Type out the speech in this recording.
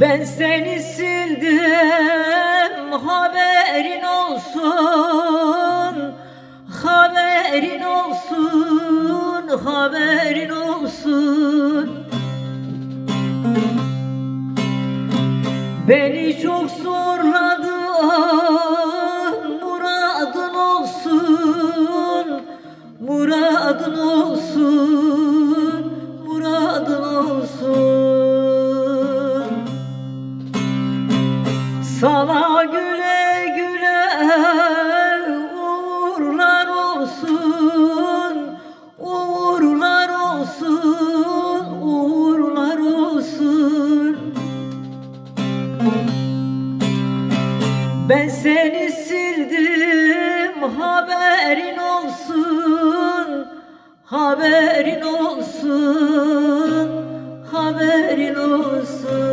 Ben seni sildim haberin olsun. Haberin olsun haberin olsun. Beni çok zorladın muradın olsun. Muradın olsun Sana güle güle uğurlar olsun Uğurlar olsun Uğurlar olsun. Ben seni sildim haberin olsun Haberin olsun Haberin olsun